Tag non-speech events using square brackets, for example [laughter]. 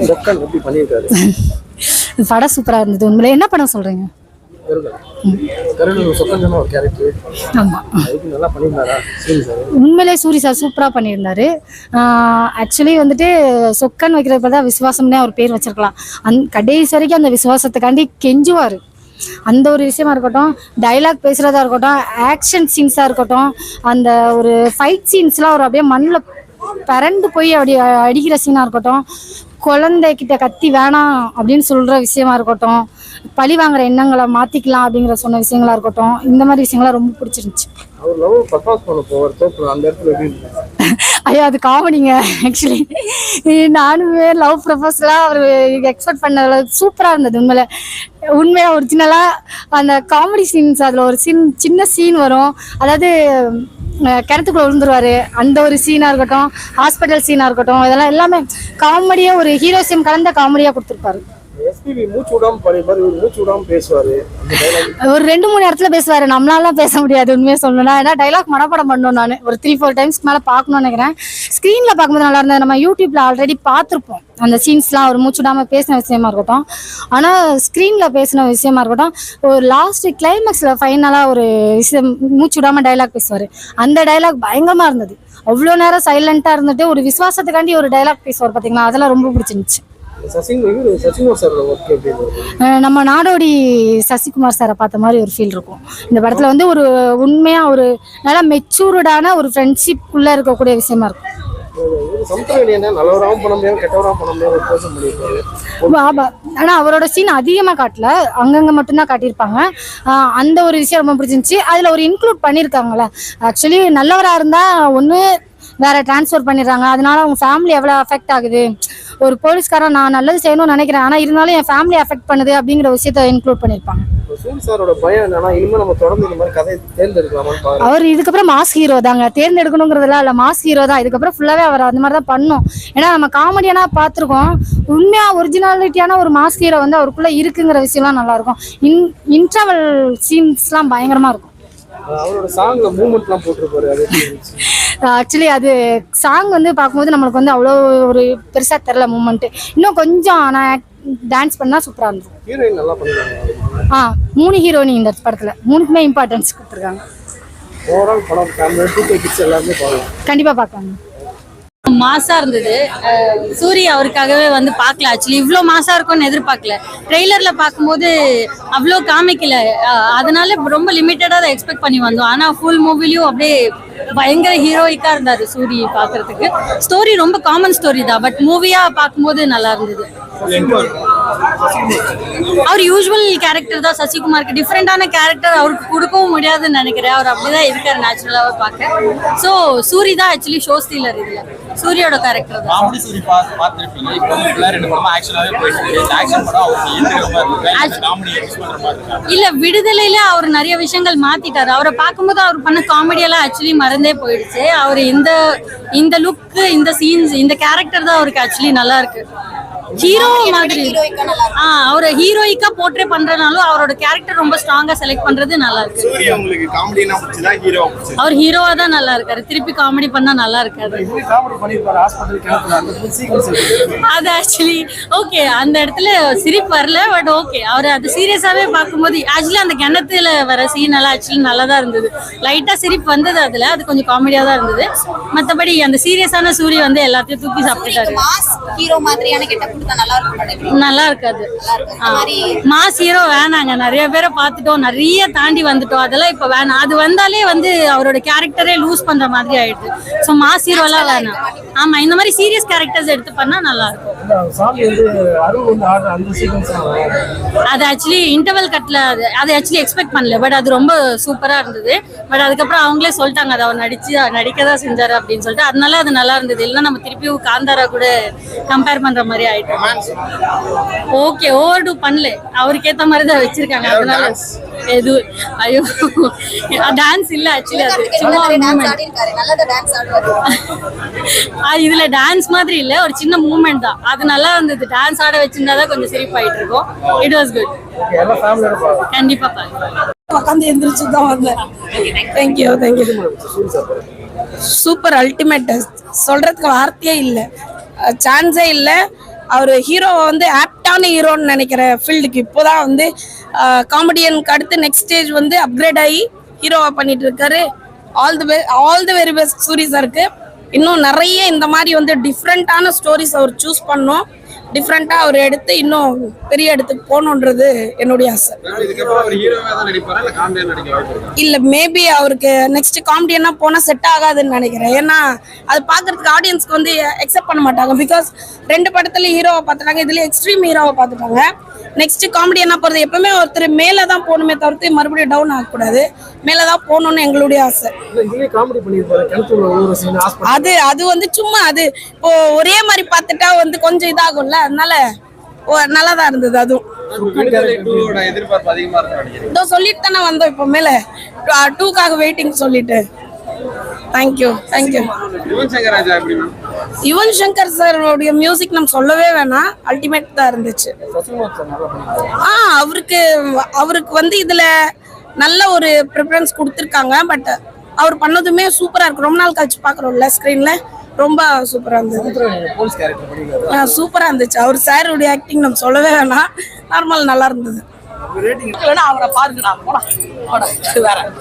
[laughs] படம் சூப்பரா இருந்தது உண்மையில. என்ன படம் சார் உண்மையிலே சூரி சார் சூப்பராக பண்ணியிருந்தாரு. ஆக்சுவலி வந்துட்டு சொக்கன் வைக்கிறப்ப தான் விசுவாசம்னே அவர் பேர் வச்சிருக்கலாம். அந் கடைசி வரைக்கும் அந்த விசுவாசத்துக்காண்டி கெஞ்சுவார். அந்த ஒரு விஷயமா இருக்கட்டும் டைலாக் பேசுறதா இருக்கட்டும் ஆக்ஷன் சீன்ஸாக இருக்கட்டும் அந்த ஒரு ஃபைட் சீன்ஸ்லாம் அவர் அப்படியே மண்ணில் பரண்டு போய் அப்படி அடிக்கிற சீனாக இருக்கட்டும் குழந்தைகிட்ட கத்தி வேணாம் அப்படின்னு சொல்கிற விஷயமா இருக்கட்டும் பழி வாங்குற எண்ணங்களை மாற்றிக்கலாம் அப்படிங்கிற சொன்ன விஷயங்களா இருக்கட்டும் இந்த மாதிரி விஷயங்கள்லாம் ரொம்ப பிடிச்சிருந்துச்சு. ஐயோ அது காமெடிங்க ஆக்சுவலி நானுமே லவ் ப்ரொபோஸ்லாம் அவர் எக்ஸ்பெக்ட் பண்ண சூப்பராக இருந்தது உண்மையில. உண்மையாக ஒரிஜினலாக அந்த காமெடி சீன்ஸ் அதில் ஒரு சீன் சின்ன சீன் வரும். அதாவது கிணத்துக்குள்ள விழுந்துருவாரு. அந்த ஒரு சீனாக இருக்கட்டும் ஹாஸ்பிட்டல் சீனாக இருக்கட்டும் இதெல்லாம் எல்லாமே காமெடியாக ஒரு ஹீரோசியம் கலந்த காமெடியாக கொடுத்துருப்பாரு. எஸ்பிபி மூச்சு விடாம பண்ணிருப்பாரு இவர் மூச்சு விடாம பேசுவாரு ஒரு ரெண்டு மூணு இடத்துல பேசுவாரு. நம்மளால பேச முடியாது உண்மையா சொல்லணும்னா. ஏன்னா டைலாக் மனப்படம் பண்ணணும் நான். ஒரு த்ரீ ஃபோர் டைம்ஸ்க்கு மேலே பார்க்கணும்னு நினைக்கிறேன். ஸ்க்ரீனில் பார்க்கும்போது நல்லா இருந்தது. நம்ம யூடியூப்ல ஆல்ரெடி பார்த்துருப்போம். அந்த சீன்ஸ்லாம் அவர் மூச்சு விடாம பேசின விஷயமா இருக்கட்டும். ஆனால் ஸ்க்ரீனில் பேசின விஷயமா இருக்கட்டும் ஒரு லாஸ்ட் கிளைமேக்ஸில் ஃபைனலாக ஒரு விஷயம் மூச்சு விடாம டைலாக் பேசுவார். அந்த டைலாக் பயங்கரமாக இருந்தது. அவ்வளோ நேரம் சைலண்டா இருந்துட்டு ஒரு விசுவாசத்துக்காண்டி ஒரு டைலாக் பேசுவார் பார்த்தீங்களா அதெல்லாம் ரொம்ப பிடிச்சிருந்துச்சு. நம்ம நாடோடி சசிகுமார் சாரை பார்த்த மாதிரி ஒரு ஃபீல் இருக்கும். இந்த படத்துல வந்து ஒரு உண்மையா ஒரு நல்லா மெச்சூர்டான ஒரு ஃப்ரெண்ட்ஷிப் உள்ள இருக்கக்கூடிய விஷயமா இருக்கும். ஆனா அவரோட சீன் அதிகமா காட்டல. அங்கங்க மட்டும்தான் காட்டியிருப்பாங்க. அந்த ஒரு விஷயம் ரொம்ப பிடிச்சிருந்துச்சு. அதுல ஒரு இன்க்ளூட் பண்ணியிருக்காங்கல்ல. ஆக்சுவலி நல்லவரா இருந்தா ஒண்ணு வேற டிரான்ஸ்ஃபர் பண்ணிடுறாங்க. அதனால அவங்க ஃபேமிலி எவ்வளவு அஃபெக்ட் ஆகுது? ஒரு போலீஸ்காரன் நான் நல்லது செய்யணும்னு நினைக்கிறேன். ஆனா இருந்தாலும் என் ஃபேமிலி அஃபெக்ட் பண்ணுது அப்படிங்கிற விஷயத்த இன்க்ளூட் பண்ணியிருப்பாங்க. அவர் இதுக்கப்புறம் மாஸ் ஹீரோ தாங்க. தேர்ந்தெடுக்கணுங்கிறதுலாம் இல்லை மாஸ் ஹீரோ தான். இதுக்கப்புறம் ஃபுல்லாகவே அவர் அந்த மாதிரி தான் பண்ணும். ஏன்னா நம்ம காமெடியான பார்த்துருக்கோம். உண்மையாக ஒரிஜினாலிட்டியான ஒரு மாஸ் ஹீரோ வந்து அவருக்குள்ள இருக்குங்கிற விஷயம்லாம் நல்லா இருக்கும் இன் இன்டர்வல் சீன்ஸ்லாம் பயங்கரமாக இருக்கும். அவரோட சாங்ல மூமெண்ட்லாம் போட்டிருப்பாரு ஆக்சுவலி அது சாங் வந்து பார்க்கும்போது நம்மளுக்கு வந்து அவ்வளோ ஒரு பெருசாக தெரில மூமெண்ட்டு இன்னும் கொஞ்சம் நான் டான்ஸ் பண்ணால் சூப்பராக இருந்தது ஹீரோயின் ஆ மூணு ஹீரோனி இந்த படத்தில். மூணுக்குமே இம்பார்ட்டன்ஸ் கொடுத்துருக்காங்க. பார்க்கலாம். கண்டிப்பாக பார்க்கலாங்க மாசா இருந்தது. அஹ் சூரி அவருக்காகவே வந்து பார்க்கல. ஆக்சுவலி இவ்வளோ மாசா இருக்கும்னு எதிர்பார்க்கல. ட்ரெய்லர்ல பார்க்கும்போது அவ்வளோ காமிக்கல. அதனால ரொம்ப லிமிட்டடா அதை எக்ஸ்பெக்ட் பண்ணி வந்தோம். ஆனா ஃபுல் மூவிலையும் அப்படியே பயங்கர ஹீரோயிக்கா இருந்தாரு சூரி பாக்குறதுக்கு ஸ்டோரி ரொம்ப காமன் ஸ்டோரி தான் பட் மூவியா பார்க்கும்போது நல்லா இருந்தது. அவர் யூஸ்வல் கேரக்டர் தான் சசிகுமாருக்கு. டிஃப்ரெண்டான கேரக்டர் அவருக்கு கொடுக்கவும் முடியாதுன்னு நினைக்கிறேன். அவர் அப்படிதான் இருக்காரு நேச்சுரலாவே பார்க்க. ஸோ சூரி தான் ஆக்சுவலி ஷோ ஸ்டீலர் இதுல. சூரியோட கேரக்டர் தான். இல்ல விடுதலையில அவர் நிறைய விஷயங்கள் மாத்திட்டாரு. அவரை பார்க்கும்போது அவர் பண்ண காமெடி எல்லாம் ஆக்சுவலி மறந்தே போயிடுச்சு. அவர் இந்த இந்த லுக் இந்த சீன்ஸ் இந்த கேரக்டர் தான் அவருக்கு ஆக்சுவலி நல்லா இருக்கு. ஹீரோ மாதிரி. ஆ அவரை ஹீரோயிக்கா போர்ட்ரே பண்றதுனாலும் அவரோட கேரக்டர் ரொம்ப ஸ்ட்ராங்கா செலக்ட் பண்றது நல்லா இருக்கு. சூரிய உங்களுக்கு காமெடினா பிடிச்சதா ஹீரோ பிடிச்சது? அவர் ஹீரோவா தான் நல்லா இருக்காரு. திருப்பி காமெடி பண்ணா நல்லா இருக்காரு அது ஆக்சுவலி ஓகே அந்த இடத்துல சிரிப்பு வரல பட் ஓகே அவர் அது சீரியஸாவே பார்க்கும்போது ஆக்சுவலி அந்த கிணத்துல வர சீன் எல்லாம் ஆக்சுவலி நல்லா தான் இருந்தது லைட்டா சிரிப்பு வந்தது அதுல. அது கொஞ்சம் காமெடியா தான் இருந்தது. மத்தபடி அந்த சீரியஸான சூரிய வந்து எல்லாத்தையும் தூக்கி சாப்பிட்டுட்டாரு. ஹீரோ மாதிரியான கெட்டப் கொடுத்தா நல்லா இருக்கும் நினைக்கிறேன் நல்லா இருக்காது. மாஸ் ஹீரோ வேணாங்க. நிறைய பேரை பார்த்துட்டோம். நிறைய தாண்டி வந்துட்டோம். அதெல்லாம் இப்ப வேணாம். அது வந்தாலே வந்து அவரோட கேரக்டரே லூஸ் பண்ற மாதிரி ஆயிடுது. ஸோ மாஸ் ஹீரோலாம் வேணாம். ஆமா இந்த மாதிரி சீரியஸ் கேரக்டர்ஸ் எடுத்து பண்ணா நல்லா இருக்கும். சாமி வந்து அருள் வந்து ஆடுற அந்த சீக்வன்ஸ் அது ஆக்சுவலி இன்டர்வல் கட்ல அது அது ஆக்சுவலி எக்ஸ்பெக்ட் பண்ணல. பட் அது ரொம்ப சூப்பரா இருந்தது. பட் அதுக்கப்புறம் அவங்களே சொல்லிட்டாங்க அதை அவர் நடிச்சு நடிக்க தான் செஞ்சாரு அப்படின்னு சொல்லிட்டு. அதனால அது நல்லா இருந்தது. இல்லைன்னா நம்ம திருப்பியும் காந்தாரா கூட கம்பேர் பண்ற மாதிரி ஆயிட்டு. ஓகே ஓவர் டூ பண்ணல. அவருக்கு ஏத்த மாதிரி தான் வச்சிருக்காங்க. அதனால எது? ஐயோ. டான்ஸ் இல்ல ஆக்சுவலி அது. சும்மா இதுல டான்ஸ் மாதிரி இல்ல. ஒரு சின்ன மூமெண்ட் தான். அது நல்லா இருந்தது. டான்ஸ் ஆட வச்சிருந்தா தான் கொஞ்சம் சிரிப்பாயிட்டு இருக்கும். இட் வாஸ் குட் கண்டிப்பா பாருங்க. உட்காந்து எந்திரிச்சு தான் வந்தேன். தேங்க்யூ தேங்க்யூ சூப்பர் அல்டிமேட் சொல்றதுக்கு வார்த்தையே இல்லை. சான்ஸே இல்லை. அவர் ஹீரோவை வந்து ஆப்டான ஹீரோன்னு நினைக்கிற ஃபீல்டுக்கு இப்போதான் வந்து காமெடியனுக்கு அடுத்து நெக்ஸ்ட் ஸ்டேஜ் வந்து அப்கிரேட் ஆகி ஹீரோவாக பண்ணிட்டு இருக்காரு. ஆல் தி பெ all the very best Soori சாருக்கு இன்னும் நிறைய இந்த மாதிரி வந்து டிஃப்ரெண்ட்டான ஸ்டோரிஸ் அவர் சூஸ் பண்ணோம். டிஃப்ரெண்ட்டாக அவர் எடுத்து இன்னும் பெரிய இடத்துக்கு போகணுன்றது என்னுடைய ஆசை. இல்ல மேபி அவருக்கு நெக்ஸ்ட் காமெடியனா போனா செட் ஆகாதுன்னு நினைக்கிறேன். ஏன்னா அது பாக்குறதுக்கு ஆடியன்ஸ்க்கு வந்து அக்செப்ட் பண்ண மாட்டாங்க. பிகாஸ் ரெண்டு படத்துல ஹீரோவை பார்த்துட்டாங்க இதுல எக்ஸ்ட்ரீம் ஹீரோவை பார்த்துட்டாங்க. நெக்ஸ்ட் காமெடியனா போறது? எப்பவுமே ஒருத்தர் மேல தான் போகணுமே தவிர்த்து மறுபடியும் டவுன் ஆகக்கூடாது. மேல தான் போகணும்னு எங்களுடைய ஆசை. காமெடி அது அது வந்து சும்மா அது இப்போ ஒரே மாதிரி பார்த்துட்டா வந்து கொஞ்சம் இதாகும்ல? அதனால நல்லா தான் இருந்தது அதுவும். இதோ சொல்லிட்டு தானே வந்தோம் இப்போ மேல. டூக்காக வெயிட்டிங் சொல்லிட்டு. Thank you thank you Yuvan Shankar சாரோடைய music நம்ம சொல்லவே வேணாம். அல்டிமேட் தான் இருந்துச்சு. ஆ அவருக்கு அவருக்கு வந்து இதுல நல்ல ஒரு ப்ரிஃபரன்ஸ் கொடுத்துருக்காங்க. பட் அவர் பண்ணதுமே சூப்பரா இருக்கு. ரொம்ப நாள் கழிச்சு பாக்குறோம்ல ஸ்க்ரீன்ல ரொம்ப சூப்பரா இருந்தது. போலீஸ் கேரக்டர் பண்ணிருக்காரு. சூப்பரா இருந்துச்சு. அவர் சாருடைய ஆக்டிங் நம்ம சொல்லவே வேணாம். நார்மல் நல்லா இருந்தது. ரேட்டிங் அவரை பாருங்க நான் போடா. வேற.